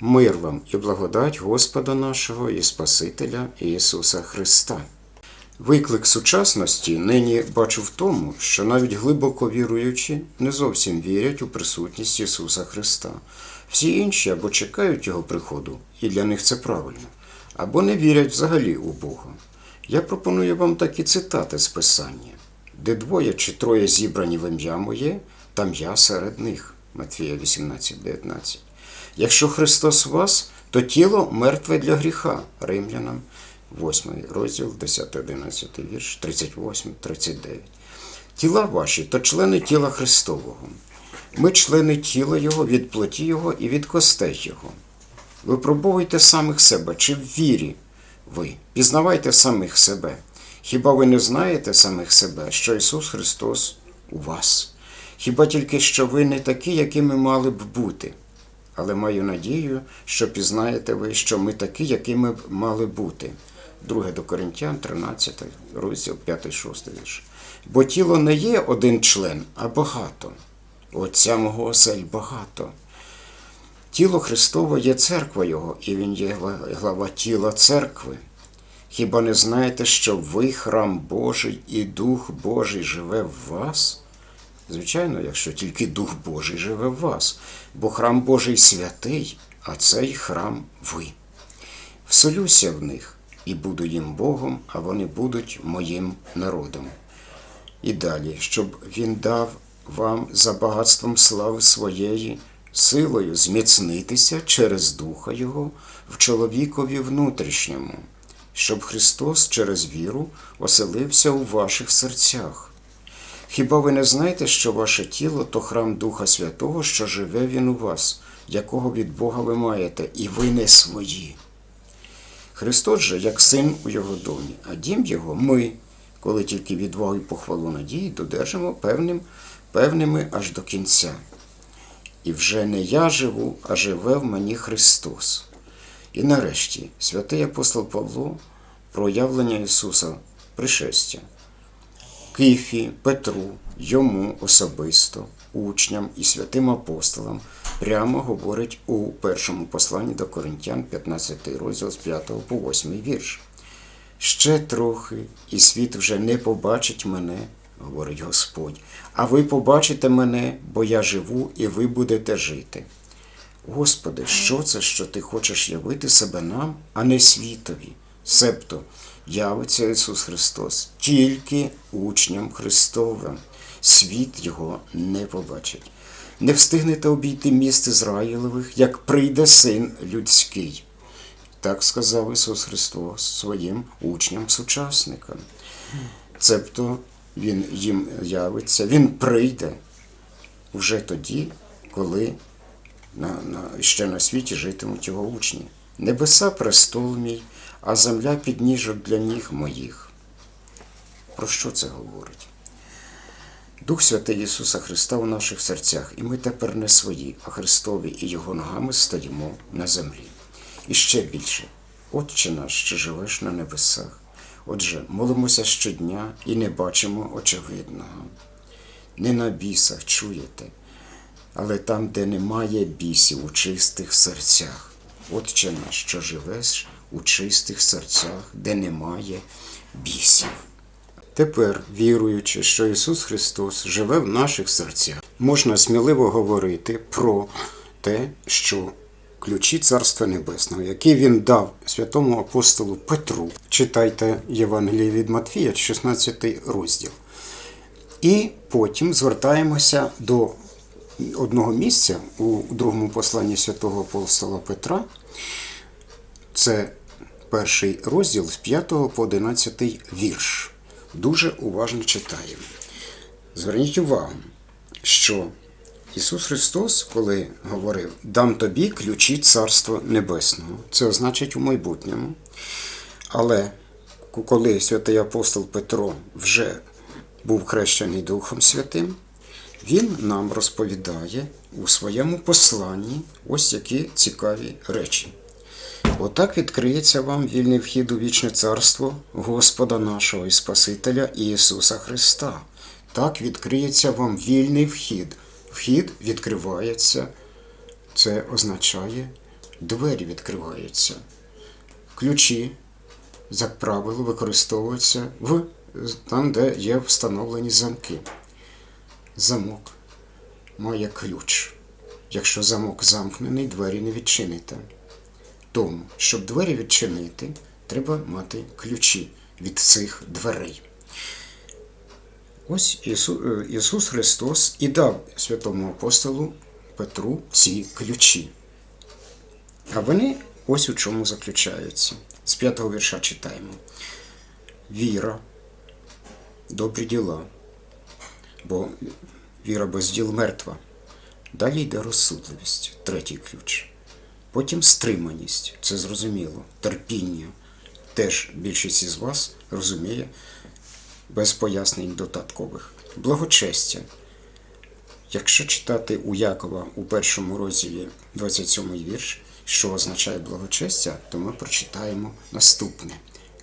Мир вам і благодать Господа нашого і Спасителя Ісуса Христа. Виклик сучасності нині бачу в тому, що навіть глибоко віруючі не зовсім вірять у присутність Ісуса Христа. Всі інші або чекають Його приходу, і для них це правильно, або не вірять взагалі у Бога. Я пропоную вам такі цитати з Писання, де двоє чи троє зібрані в ім'я моє, там я серед них. Матвія 18:19. Якщо Христос у вас, то тіло мертве для гріха. Римлянам 8 розділ, 10-11 вірш, 38, 39. Тіла ваші то члени тіла Христового. Ми члени тіла Його, від плоті Його і від костей Його. Випробовуйте самих себе, чи в вірі ви, пізнавайте самих себе. Хіба ви не знаєте самих себе, що Ісус Христос у вас? Хіба тільки що ви не такі, якими мали б бути? Але маю надію, що пізнаєте ви, що ми такі, якими б мали бути. 2 до Коринтян, 13, розділ 5-6 вірш. Бо тіло не є один член, а багато. Отця мого осель багато. Тіло Христове є церква Його, і Він є глава тіла церкви. Хіба не знаєте, що ви храм Божий і Дух Божий живе в вас? Звичайно, якщо тільки Дух Божий живе в вас, бо храм Божий святий, а цей храм ви. Вселюся в них і буду їм Богом, а вони будуть моїм народом. І далі, щоб він дав вам за багатством слави своєї, силою зміцнитися через Духа Його в чоловікові внутрішньому, щоб Христос через віру оселився у ваших серцях. Хіба ви не знаєте, що ваше тіло то храм Духа Святого, що живе Він у вас, якого від Бога ви маєте, і ви не свої? Христос же, як син у його домі, а дім його ми, коли тільки відвагу і похвалу надії додержимо певним, певними аж до кінця. І вже не я живу, а живе в мені Христос. І нарешті святий апостол Павло про явлення Ісуса пришестя. Кифі, Петру, йому особисто, учням і святим апостолам прямо говорить у першому посланні до Коринтян, 15 розділ з 5 по 8 вірш. Ще трохи, і світ вже не побачить мене, говорить Господь, а ви побачите мене, бо я живу, і ви будете жити. Господи, що це, що ти хочеш явити себе нам, а не світові? Себто явиться Ісус Христос тільки учням Христовим. Світ Його не побачить. Не встигнете обійти міст Ізраїлевих, як прийде син людський. Так сказав Ісус Христос своїм учням-сучасникам. Цебто Він їм явиться, Він прийде вже тоді, коли на, на, ще на світі житимуть його учні. Небеса престол мій, а земля підніжок для ніг моїх. Про що це говорить? Дух Святий Ісуса Христа у наших серцях, і ми тепер не свої, а Христові і Його ногами стоїмо на землі. І ще більше, Отче наш, що живеш на небесах. Отже, молимося щодня і не бачимо очевидного. Не на бісах чуєте, але там, де немає бісів у чистих серцях. Отче наш, що живеш у чистих серцях, де немає бісів. Тепер, віруючи, що Ісус Христос живе в наших серцях, можна сміливо говорити про те, що ключі Царства Небесного, які він дав святому апостолу Петру, читайте Євангеліє від Матфія, 16 розділ. І потім звертаємося до одного місця у другому посланні святого апостола Петра. Це перший розділ з 5 по 11 вірш. Дуже уважно читаємо. Зверніть увагу, що Ісус Христос, коли говорив, дам тобі ключі Царства Небесного, це значить у майбутньому. Але коли святий апостол Петро вже був хрещений Духом Святим, він нам розповідає у своєму посланні ось які цікаві речі. Отак відкриється вам вільний вхід у вічне царство Господа нашого і Спасителя Ісуса Христа. Так відкриється вам вільний вхід. Вхід відкривається, це означає двері відкриваються. Ключі, як правило, використовуються в, там, де є встановлені замки. Замок має ключ. Якщо замок замкнений, двері не відчините. Тому, щоб двері відчинити, треба мати ключі від цих дверей. Ось Ісу, е, Ісус Христос і дав святому апостолу Петру ці ключі. А вони ось у чому заключаються. З п'ятого вірша читаємо. Віра, добрі діла, бо віра без діл мертва. Далі йде розсудливість, третій ключ. Потім стриманість, це зрозуміло, терпіння. Теж більшість із вас розуміє без пояснень додаткових. Благочестя. Якщо читати у Якова у першому розділі 27 вірш, що означає благочестя, то ми прочитаємо наступне.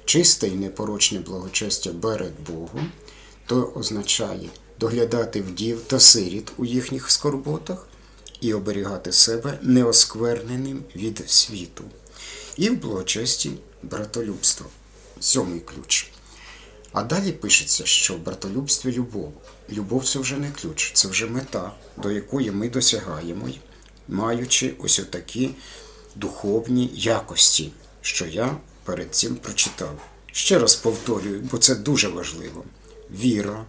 Чисте і непорочне благочестя перед Богом, то означає доглядати вдів та сиріт у їхніх скорботах і оберігати себе неоскверненим від світу. І в благочесті братолюбство. Сьомий ключ. А далі пишеться, що в братолюбстві любов. Любов це вже не ключ, це вже мета, до якої ми досягаємо, маючи ось отакі духовні якості, що я перед цим прочитав. Ще раз повторюю, бо це дуже важливо. Віра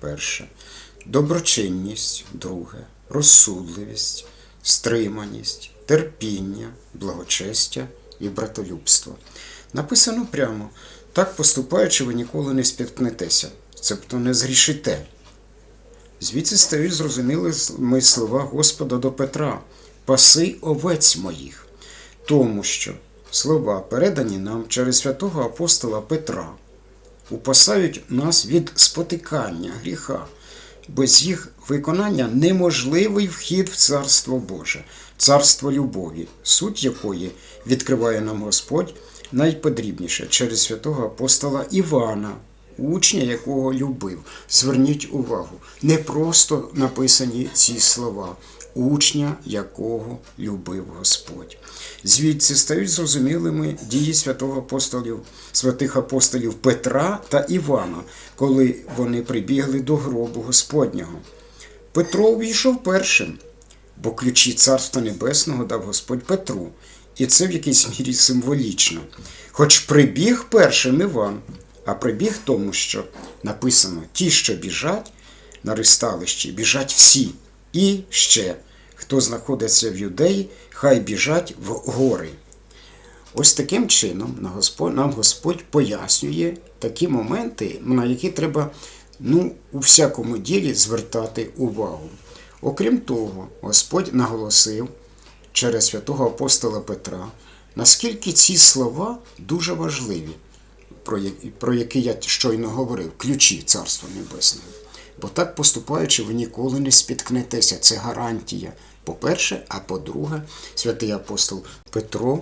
перше, доброчинність друге, розсудливість, стриманість, терпіння, благочестя і братолюбство. Написано прямо, так поступаючи, ви ніколи не спіткнетеся, цебто не згрішите. Звідси стають зрозумілими слова Господа до Петра Паси овець моїх, тому що слова, передані нам через святого апостола Петра, упасають нас від спотикання гріха. Без їх виконання неможливий вхід в Царство Боже, царство любові, суть якої відкриває нам Господь найподрібніше через святого апостола Івана, учня якого любив. Зверніть увагу, не просто написані ці слова, учня якого любив Господь. Звідси стають зрозумілими дії святого апостолів, святих апостолів Петра та Івана, коли вони прибігли до гробу Господнього. Петро увійшов першим, бо ключі Царства Небесного дав Господь Петру, і це в якійсь мірі символічно. Хоч прибіг першим Іван, а прибіг тому, що написано: ті, що біжать на ристалищі, біжать всі. І ще, хто знаходиться в юдеї, хай біжать в гори. Ось таким чином нам Господь пояснює такі моменти, на які треба ну, у всякому ділі звертати увагу. Окрім того, Господь наголосив через святого апостола Петра, наскільки ці слова дуже важливі, про які, я щойно говорив, ключі Царства Небесного. Бо так поступаючи, ви ніколи не спіткнетеся. Це гарантія. По-перше, а по-друге, святий апостол Петро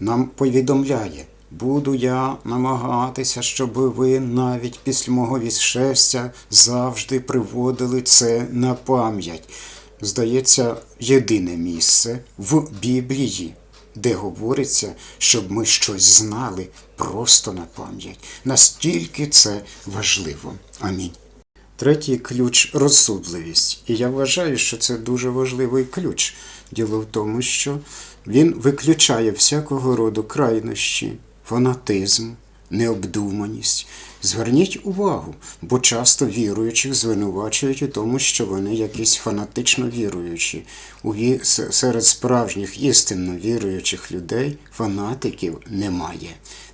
нам повідомляє, буду я намагатися, щоб ви навіть після мого відшестя завжди приводили це на пам'ять. Здається, єдине місце в Біблії, де говориться, щоб ми щось знали просто на пам'ять. Настільки це важливо. Амінь. Третій ключ розсудливість. І я вважаю, що це дуже важливий ключ. Діло в тому, що він виключає всякого роду крайнощі, фанатизм, необдуманість. Зверніть увагу, бо часто віруючих звинувачують у тому, що вони якісь фанатично віруючі. У. Серед справжніх істинно віруючих людей фанатиків немає.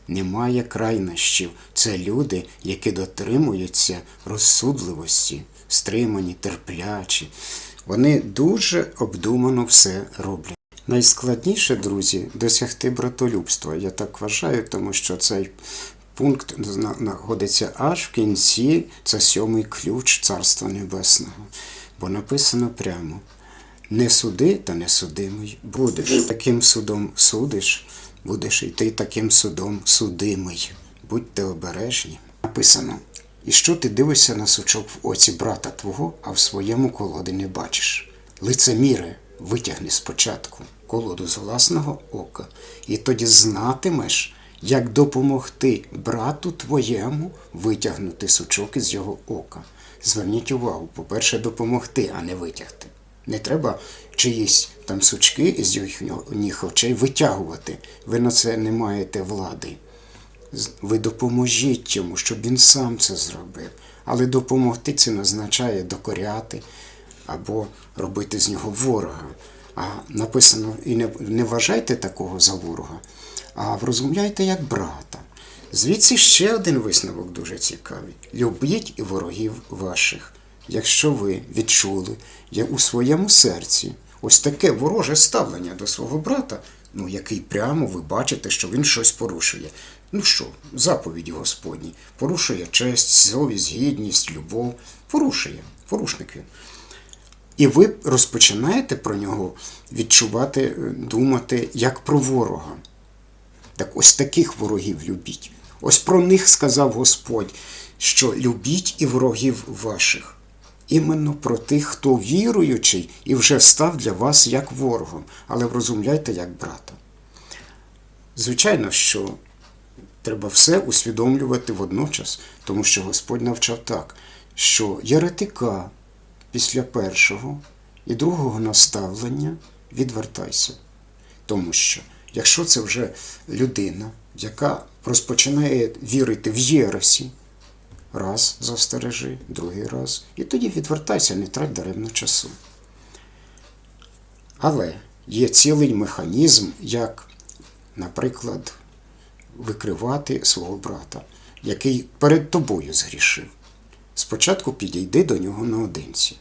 Немає крайнощів. Це люди, які дотримуються розсудливості, стримані, терплячі. Вони дуже обдумано все роблять. Найскладніше, друзі, досягти братолюбства. Я так вважаю, тому що цей пункт знаходиться аж в кінці, це сьомий ключ Царства Небесного. Бо написано прямо: не суди та не судимий будеш. Таким судом судиш, будеш і ти таким судом судимий. Будьте обережні. Написано. І що ти дивишся на сучок в оці брата твого, а в своєму колоди не бачиш? Лицеміре, витягни спочатку колоду з власного ока, і тоді знатимеш, як допомогти брату твоєму витягнути сучок із його ока. Зверніть увагу, по-перше, допомогти, а не витягти. Не треба чиїсь там сучки із їхніх очей витягувати. Ви на це не маєте влади. Ви допоможіть йому, щоб він сам це зробив. Але допомогти це не означає докоряти або робити з нього ворога. А написано, і не, не вважайте такого за ворога, а врозумляйте як брата. Звідси ще один висновок дуже цікавий. Любіть ворогів ваших. Якщо ви відчули я у своєму серці ось таке вороже ставлення до свого брата, ну який прямо ви бачите, що він щось порушує. Ну що, заповіді Господні, порушує честь, совість, гідність, любов, порушує, порушник він. І ви розпочинаєте про нього відчувати, е, думати як про ворога. Так ось таких ворогів любіть. Ось про них сказав Господь, що любіть і ворогів ваших. Іменно про тих, хто віруючий і вже став для вас як ворогом, але врозумляйте як брата. Звичайно, що треба все усвідомлювати водночас, тому що Господь навчав так, що єретика після першого і другого наставлення відвертайся. Тому що, якщо це вже людина, яка розпочинає вірити в єресі, раз застережи, другий раз, і тоді відвертайся, не трать даремно часу. Але є цілий механізм, як, наприклад, викривати свого брата, який перед тобою згрішив. Спочатку підійди до нього наодинці.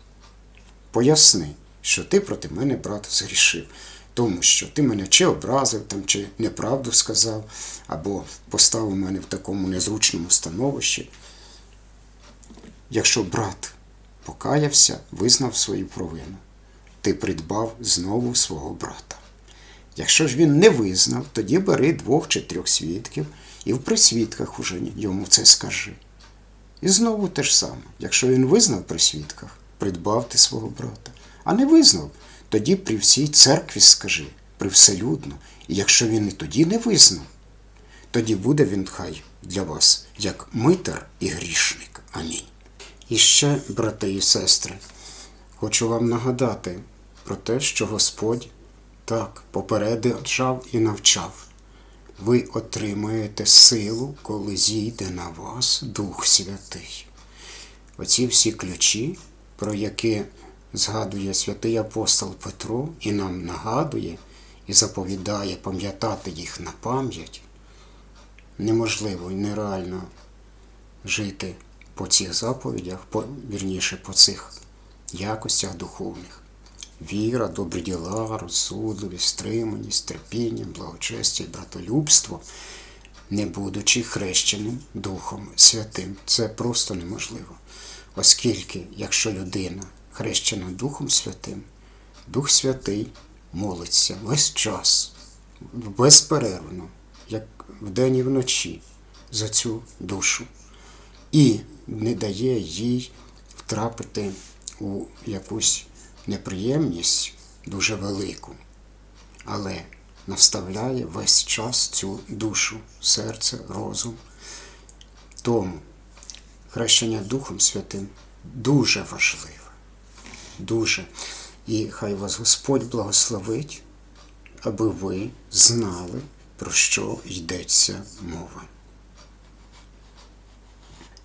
Поясни, що ти проти мене, брат, згрішив, тому що ти мене чи образив, там, чи неправду сказав, або поставив мене в такому незручному становищі. Якщо брат покаявся, визнав свою провину, ти придбав знову свого брата. Якщо ж він не визнав, тоді бери двох чи трьох свідків і в присвідках уже йому це скажи. І знову те ж саме. Якщо він визнав при свідках, придбав ти свого брата. А не визнав, тоді при всій церкві скажи, привселюдно. І якщо він і тоді не визнав, тоді буде він хай для вас як митар і грішник. Амінь. І ще, брати і сестри, хочу вам нагадати про те, що Господь так попереджав і навчав. Ви отримаєте силу, коли зійде на вас Дух Святий. Оці всі ключі, про які згадує святий апостол Петро і нам нагадує і заповідає пам'ятати їх на пам'ять, неможливо і нереально жити по цих заповідях, по, вірніше по цих якостях духовних. Віра, добрі діла, розсудливість, стриманість, терпіння, благочестя братолюбство, не будучи хрещеним Духом Святим. Це просто неможливо. Оскільки, якщо людина хрещена Духом Святим, Дух Святий молиться весь час, безперервно, як вдень і вночі, за цю душу і не дає їй втрапити у якусь неприємність дуже велику, але наставляє весь час цю душу, серце, розум. Тому хрещення Духом Святим дуже важливе. Дуже. І хай вас Господь благословить, аби ви знали, про що йдеться мова.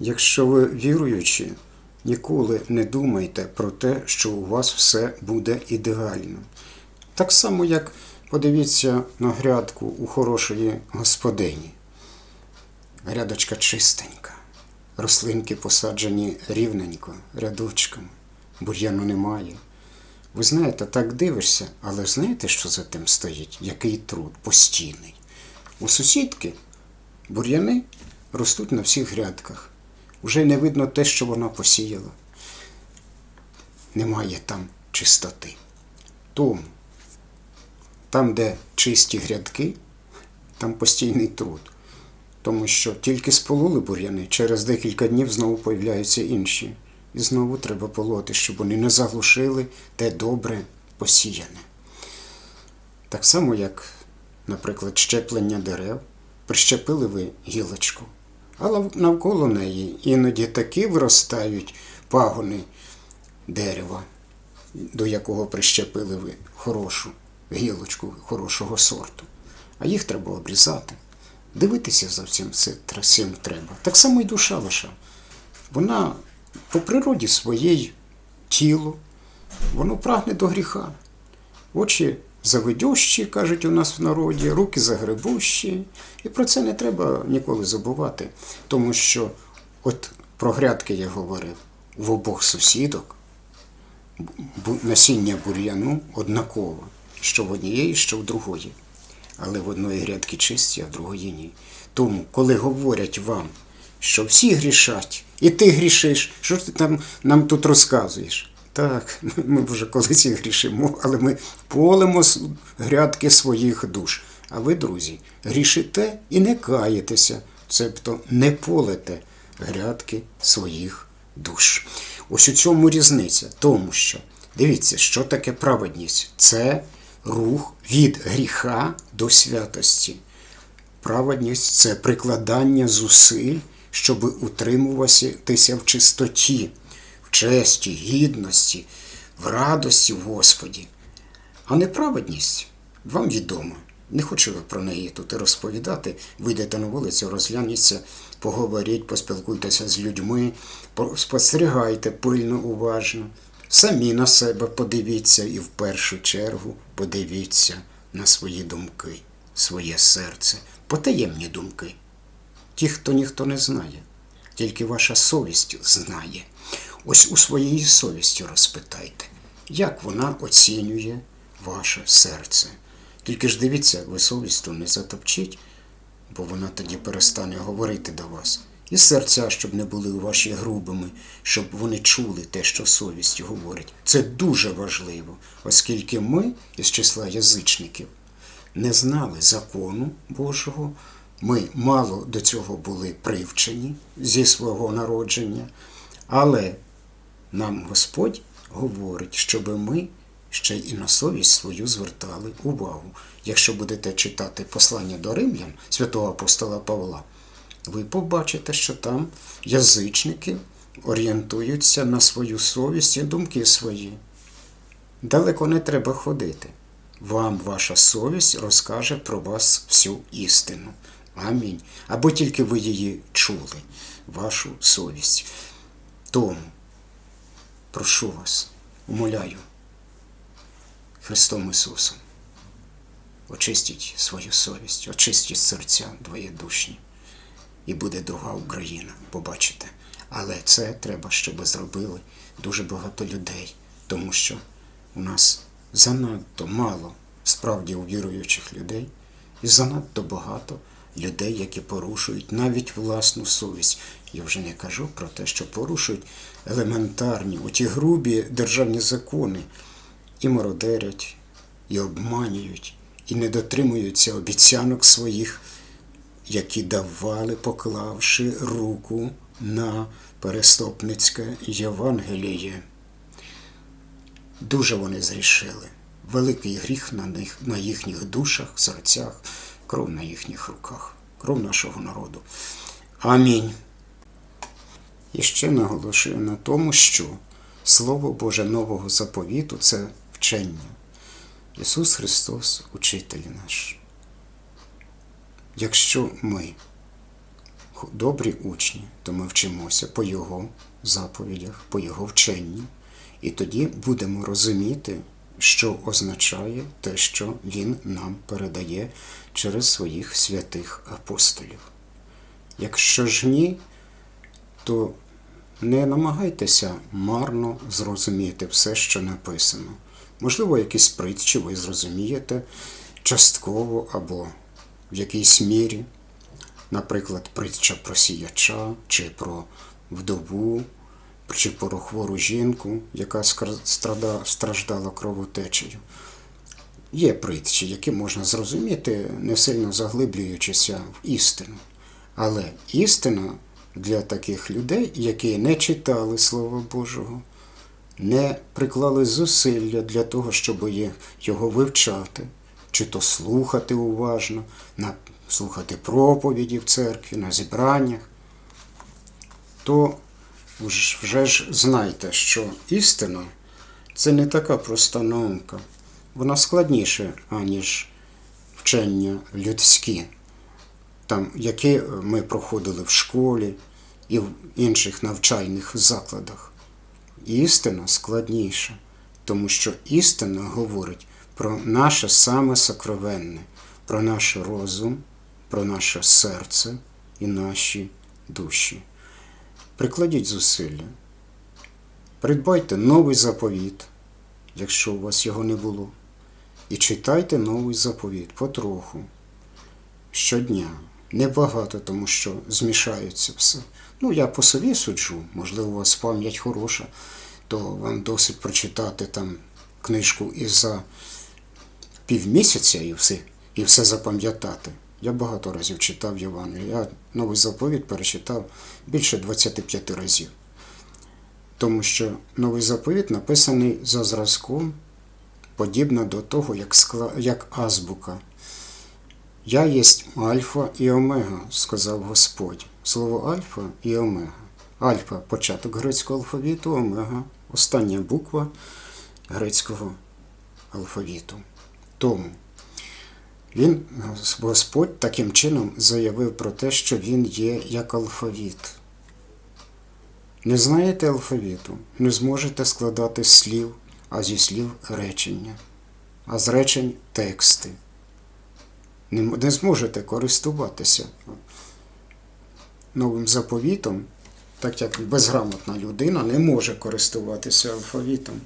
Якщо ви віруючі, ніколи не думайте про те, що у вас все буде ідеально. Так само, як подивіться на грядку у хорошої господині. Грядочка чистенька, рослинки посаджені рівненько, рядочками, бур'яну немає. Ви знаєте, так дивишся, але знаєте, що за тим стоїть? Який труд постійний. У сусідки бур'яни ростуть на всіх грядках. Уже не видно те, що вона посіяла. Немає там чистоти. Тому, там, де чисті грядки, там постійний труд. Тому що тільки спололи бур'яни, через декілька днів знову появляються інші. І знову треба полоти, щоб вони не заглушили те добре посіяне. Так само, як, наприклад, щеплення дерев. Прищепили ви гілочку, але навколо неї іноді такі виростають пагони дерева, до якого прищепили ви хорошу гілочку хорошого сорту. А їх треба обрізати. Дивитися за всім це- цим треба. Так само і душа ваша. Вона по природі своєї тілу, воно прагне до гріха. Очі завидющі, кажуть у нас в народі, руки загребущі. І про це не треба ніколи забувати. Тому що, от про грядки я говорив, в обох сусідок насіння бур'яну однаково, що в однієї, що в другої. Але в одної грядки чисті, а в другої ні. Тому, коли говорять вам, що всі грішать, і ти грішиш, що ж ти там нам тут розказуєш? Так, ми вже колись і грішимо, але ми полимо грядки своїх душ. А ви, друзі, грішите і не каєтеся, цебто не полите грядки своїх душ. Ось у цьому різниця, тому що дивіться, що таке праведність? Це рух від гріха до святості. Праведність це прикладання зусиль, щоб утримуватися в чистоті, в честі, гідності, в радості в Господі. А неправедність вам відома. Не хочу я про неї тут розповідати. Вийдете на вулицю, розгляніться, поговоріть, поспілкуйтеся з людьми, спостерігайте пильно, уважно. Самі на себе подивіться і в першу чергу подивіться на свої думки, своє серце, потаємні думки. Ті, хто ніхто не знає, тільки ваша совість знає. Ось у своєї совісті розпитайте, як вона оцінює ваше серце. Тільки ж дивіться, ви совістю не затопчіть, бо вона тоді перестане говорити до вас. І серця, щоб не були ваші грубими, щоб вони чули те, що совість говорить. Це дуже важливо, оскільки ми із числа язичників не знали закону Божого, ми мало до цього були привчені зі свого народження, але нам Господь говорить, щоб ми ще й на совість свою звертали увагу. Якщо будете читати послання до римлян святого апостола Павла, ви побачите, що там язичники орієнтуються на свою совість і думки свої. Далеко не треба ходити. Вам ваша совість розкаже про вас всю істину. Амінь. Або тільки ви її чули, вашу совість. Тому прошу вас, умоляю, Христом Ісусом, очистіть свою совість, очистіть серця двоєдушні. І буде друга Україна, побачите. Але це треба, щоб зробили дуже багато людей, тому що у нас занадто мало справді увіруючих людей, і занадто багато людей, які порушують навіть власну совість. Я вже не кажу про те, що порушують елементарні, оті грубі державні закони, і мародерять, і обманюють, і не дотримуються обіцянок своїх, які давали, поклавши руку на переступницьке Євангеліє. Дуже вони зрішили. Великий гріх на них, на їхніх душах, серцях, кров на їхніх руках, кров нашого народу. Амінь. І ще наголошую на тому, що Слово Боже Нового заповіту це вчення. Ісус Христос, учитель наш. Якщо ми добрі учні, то ми вчимося по Його заповідях, по Його вченню, і тоді будемо розуміти, що означає те, що Він нам передає через своїх святих апостолів. Якщо ж ні, то не намагайтеся марно зрозуміти все, що написано. Можливо, якісь притчі ви зрозумієте частково або в якійсь мірі, наприклад, притча про сіяча, чи про вдову, чи про хвору жінку, яка страждала кровотечею. Є притчі, які можна зрозуміти, не сильно заглиблюючися в істину. Але істина для таких людей, які не читали Слова Божого, не приклали зусилля для того, щоб його вивчати, чи то слухати уважно, на, слухати проповіді в церкві, на зібраннях, то вже- ж знайте, що істина це не така проста наука. Вона складніша, аніж вчення людські, там, які ми проходили в школі і в інших навчальних закладах. Істина складніша, тому що істина говорить про наше саме сокровенне, про наш розум, про наше серце і наші душі. Прикладіть зусилля. Придбайте новий заповіт, якщо у вас його не було. І читайте новий заповіт потроху. Щодня. Небагато, тому що змішаються все. Ну, я по собі суджу, можливо, у вас пам'ять хороша, то вам досить прочитати там книжку і за півмісяця і все, і все запам'ятати. Я багато разів читав Євангелію. Я новий заповіт перечитав більше 25 разів. Тому що новий заповіт написаний за зразком, подібно до того, як, скла... як азбука. Я єсть Альфа і Омега, сказав Господь. Слово Альфа і Омега. Альфа початок грецького алфавіту, Омега остання буква грецького алфавіту. Тому він, Господь, таким чином заявив про те, що він є як алфавіт. Не знаєте алфавіту, не зможете складати слів, а зі слів речення, а з речень тексти. Не, зможете користуватися новим заповітом, так як безграмотна людина не може користуватися алфавітом.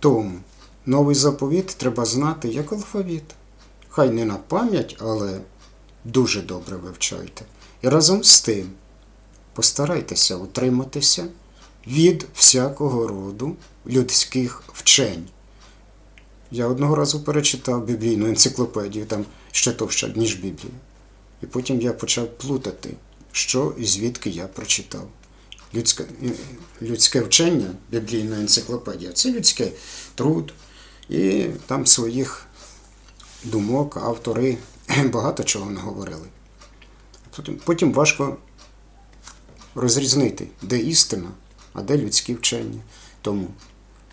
Тому новий заповіт треба знати як алфавіт. Хай не на пам'ять, але дуже добре вивчайте. І разом з тим постарайтеся утриматися від всякого роду людських вчень. Я одного разу перечитав біблійну енциклопедію, там ще товща, ніж Біблія. І потім я почав плутати, що і звідки я прочитав. Людське, е, людське вчення, біблійна енциклопедія це людський труд, і там своїх думок автори багато чого наговорили. Потім, важко розрізнити, де істина, а де людські вчення. Тому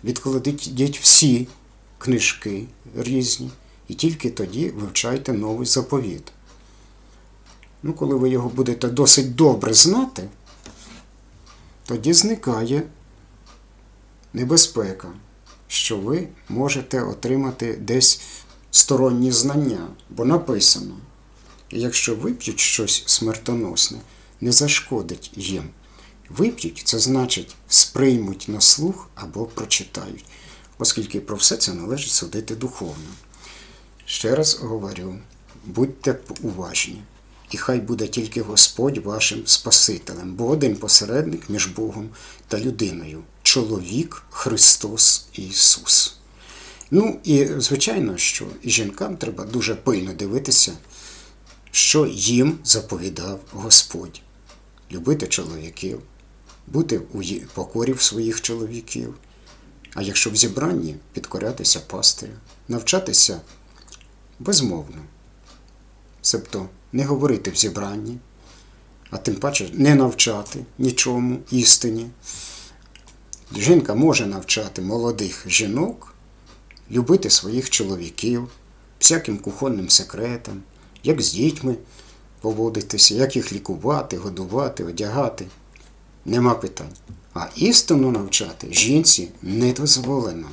відкладіть всі книжки різні, і тільки тоді вивчайте новий заповіт. Ну, коли ви його будете досить добре знати, тоді зникає небезпека, що ви можете отримати десь сторонні знання, бо написано, якщо вип'ють щось смертоносне, не зашкодить їм. Вип'ють це значить сприймуть на слух або прочитають, оскільки про все це належить судити духовно. Ще раз говорю, будьте уважні, і хай буде тільки Господь вашим Спасителем, бо один посередник між Богом та людиною чоловік Христос Ісус. Ну і звичайно, що жінкам треба дуже пильно дивитися, що їм заповідав Господь. Любити чоловіків, бути у є- покорі в своїх чоловіків, а якщо в зібранні підкорятися пастирю, навчатися безмовно. Себто не говорити в зібранні, а тим паче не навчати нічому істині. Жінка може навчати молодих жінок любити своїх чоловіків, всяким кухонним секретам, як з дітьми поводитися, як їх лікувати, годувати, одягати. Нема питань. А істину навчати жінці не дозволено.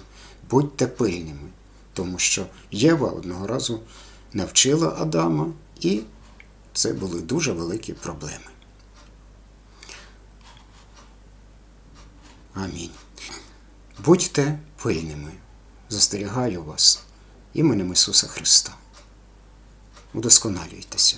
Будьте пильними, тому що Єва одного разу навчила Адама, і це були дуже великі проблеми. Амінь. Будьте пильними, застерігаю вас іменем Ісуса Христа. Удосконалюйтеся.